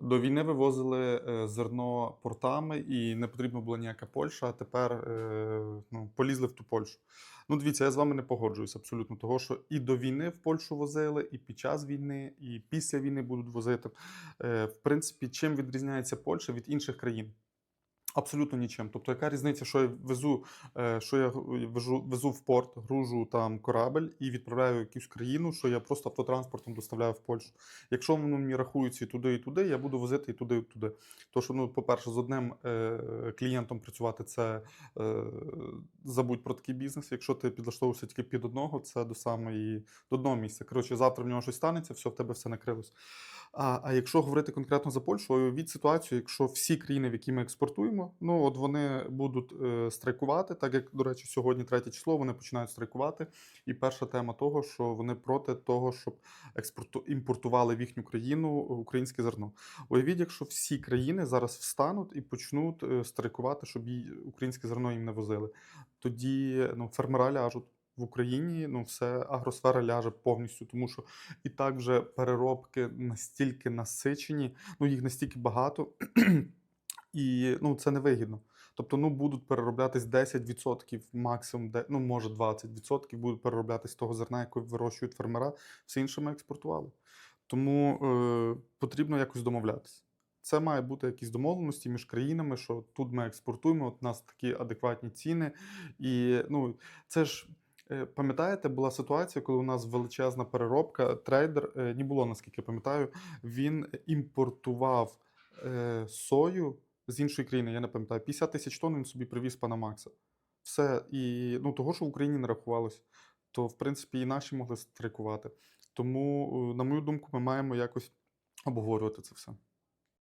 До війни вивозили е, зерно портами, і не потрібна була ніяка Польща, а тепер е, ну, полізли в ту Польщу. Ну, дивіться, я з вами не погоджуюсь абсолютно, того, що і до війни в Польщу возили, і під час війни, і після війни будуть возити. Е, В принципі, чим відрізняється Польща від інших країн? Абсолютно нічим. Тобто, яка різниця, що я везу, е, що я везу, везу в порт, гружу там корабель і відправляю в якусь країну, що я просто автотранспортом доставляю в Польщу. Якщо воно мені рахується і туди, і туди, я буду возити і туди, і туди. Тому що, ну, по-перше, з одним е, клієнтом працювати це е, забудь про такий бізнес. Якщо ти підлаштовуєшся тільки під одного, це до самої до одного місця. Коротше, завтра в нього щось станеться, все в тебе все накрилось. А, а якщо говорити конкретно за Польщу, від ситуацію, якщо всі країни, в які ми експортуємо, ну от вони будуть е, страйкувати, так як, до речі, сьогодні третє число, вони починають страйкувати. І перша тема того, що вони проти того, щоб експорту імпортували в їхню країну українське зерно. Уявіть, якщо всі країни зараз встануть і почнуть е, страйкувати, щоб їй українське зерно їм не возили, тоді ну, фермера ляжуть. В Україні ну все агросфера ляже повністю, тому що і так вже переробки настільки насичені, ну їх настільки багато, і ну це невигідно. Тобто, ну будуть перероблятись 10%, максимум, ну може 20% будуть перероблятись того зерна, яке вирощують фермера, все інше ми експортували. Тому е, потрібно якось домовлятися. Це має бути якісь домовленості між країнами, що тут ми експортуємо, от у нас такі адекватні ціни. І ну, це ж. е, Пам'ятаєте, була ситуація, коли у нас величезна переробка, трейдер, не було, наскільки пам'ятаю, він імпортував е, сою з іншої країни, я не пам'ятаю, 50 тисяч тонн він собі привіз Панамакса. Все. І ну, того, що в Україні не рахувалось, то в принципі і наші могли страйкувати. Тому, е, на мою думку, ми маємо якось обговорювати це все.